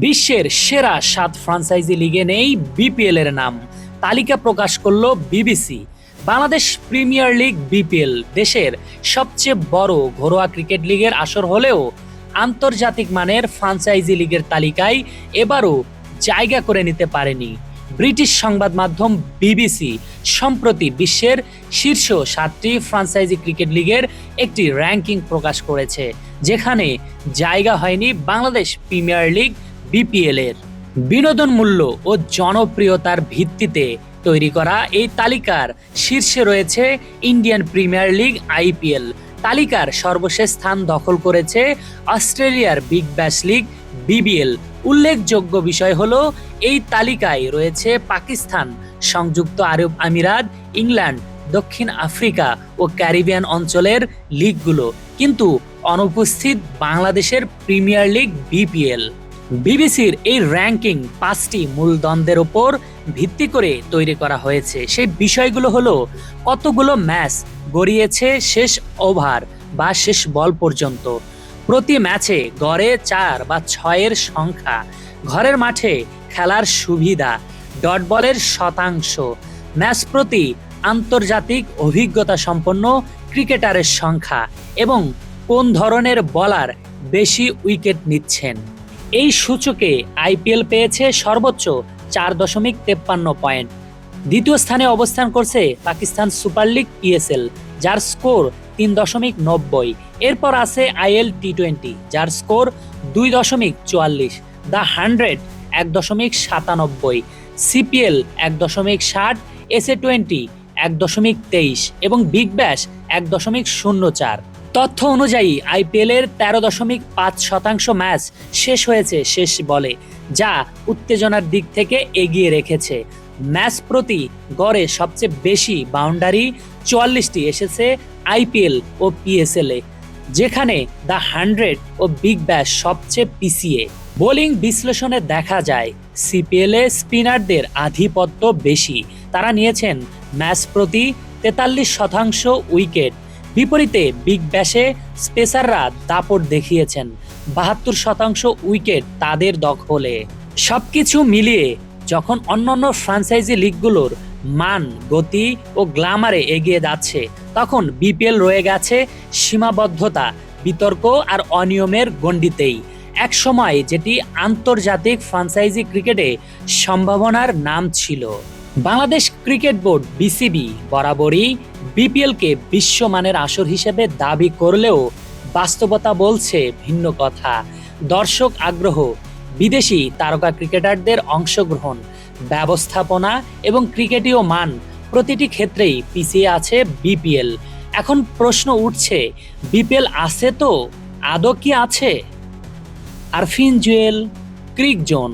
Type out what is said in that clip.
বিশ্বের সেরা সাত ফ্রাঞ্চাইজি লিগে নেই বিপিএল এর নাম। তালিকা প্রকাশ করল BBC Bangladesh premier league BPL দেশের সবচেয়ে বড় ঘরোয়া ক্রিকেট লিগের আসর হলেও আন্তর্জাতিক মানের ফ্রাঞ্চাইজি লিগের তালিকায় এবারও জায়গা করে নিতে পারেনি। ব্রিটিশ সংবাদ মাধ্যম বিবিসি সম্প্রতি বিশ্বের শীর্ষ সাতটি ফ্রাঞ্চাইজি ক্রিকেট লিগের একটি র্যাঙ্কিং প্রকাশ করেছে, যেখানে জায়গা হয়নি বাংলাদেশ প্রিমিয়ার লিগ বিপিএল এর বিনোদন মূল্য ও জনপ্রিয়তার ভিত্তিতে তৈরি করা এই তালিকার শীর্ষে রয়েছে ইন্ডিয়ান প্রিমিয়ার লিগ আইপিএল তালিকার সর্বশেষ স্থান দখল করেছে অস্ট্রেলিয়ার বিগ ব্যাশ লিগ বিবিএল উল্লেখযোগ্য বিষয় হলো, এই তালিকায় রয়েছে পাকিস্তান, সংযুক্ত আরব আমিরাত, ইংল্যান্ড, দক্ষিণ আফ্রিকা ও ক্যারিবিয়ান অঞ্চলের লিগগুলো। কিন্তু অনুপস্থিত বাংলাদেশের প্রিমিয়ার লিগ বিপিএল বিবিসির এই র্যাঙ্কিং পাঁচটি মূল দ্বন্দ্বের ওপর ভিত্তি করে তৈরি করা হয়েছে। সেই বিষয়গুলো হলো, কতগুলো ম্যাচ গড়িয়েছে শেষ ওভার বা শেষ বল পর্যন্ত? প্রতি ম্যাচে গড়ে চার বা ছয়ের সংখ্যা। ঘরের মাঠে খেলার সুবিধা, ডট বলের শতাংশ। ম্যাচ প্রতি আন্তর্জাতিক অভিজ্ঞতা সম্পন্ন ক্রিকেটারের সংখ্যা এবং কোন ধরনের বলার বেশি উইকেট নিচ্ছেন? এই সূচকে আইপিএল পেয়েছে সর্বোচ্চ চার দশমিক তেপ্পান্ন পয়েন্ট। দ্বিতীয় স্থানে অবস্থান করছে পাকিস্তান সুপার লিগ পিএসএল, যার স্কোর তিন দশমিক নব্বই। এরপর আছে আইএল টি টোয়েন্টি যার স্কোর দুই দশমিক চুয়াল্লিশ। দ্য হান্ড্রেড, এক দশমিক সাতানব্বই। সিপিএল, এক দশমিক ষাট। এসএ টোয়েন্টি, এক দশমিক তেইশ। এবং বিগ ব্যাশ, এক দশমিক শূন্য চার। তথ্য অনুযায়ী, আইপিএল এর তেরো দশমিক পাঁচ শতাংশ ম্যাচ শেষ হয়েছে শেষ বলে, যা উত্তেজনার দিক থেকে এগিয়ে রেখেছে। ম্যাচ প্রতি গড়ে সবচেয়ে বেশি বাউন্ডারি চুয়াল্লিশটি এসেছে আইপিএল ও পিএসএল যেখানে দ্য হান্ড্রেড ও বিগ ব্যাশ সবচেয়ে পিছিয়ে। বোলিং বিশ্লেষণে দেখা যায়, সিপিএল এ স্পিনারদের আধিপত্য বেশি। তারা নিয়েছেন ম্যাচ প্রতি তেতাল্লিশ শতাংশ উইকেট বিপরীতে বিগ ব্যাশে স্পেসাররা দাপট দেখিয়েছেন। বাহাত্তর শতাংশ উইকেট তাদের দখলে। সবকিছু মিলিয়ে যখন অন্যান্য ফ্রাঞ্চাইজি লিগগুলোর মান, গতি ও গ্লামারে এগিয়ে যাচ্ছে, তখন বিপিএল রয়ে গেছে সীমাবদ্ধতা, বিতর্ক আর অনিয়মের গণ্ডিতেই। এক সময় যেটি আন্তর্জাতিক ফ্রাঞ্চাইজি ক্রিকেটে সম্ভাবনার নাম ছিল। বাংলাদেশ ক্রিকেট বোর্ড বিসিবি বরাবরই বিপিএলকে বিশ্বমানের আসর হিসেবে দাবি করলেও বাস্তবতা বলছে ভিন্ন কথা। দর্শক আগ্রহ, বিদেশি তারকা ক্রিকেটারদের অংশগ্রহণ, ব্যবস্থাপনা এবং ক্রিকেটীয় মান প্রতিটি ক্ষেত্রেই পিছিয়ে আছে বিপিএল। এখন প্রশ্ন উঠছে, বিপিএল আছে তো? আদৌ কি আছে? আরফিন জুয়েল ক্রিক জোন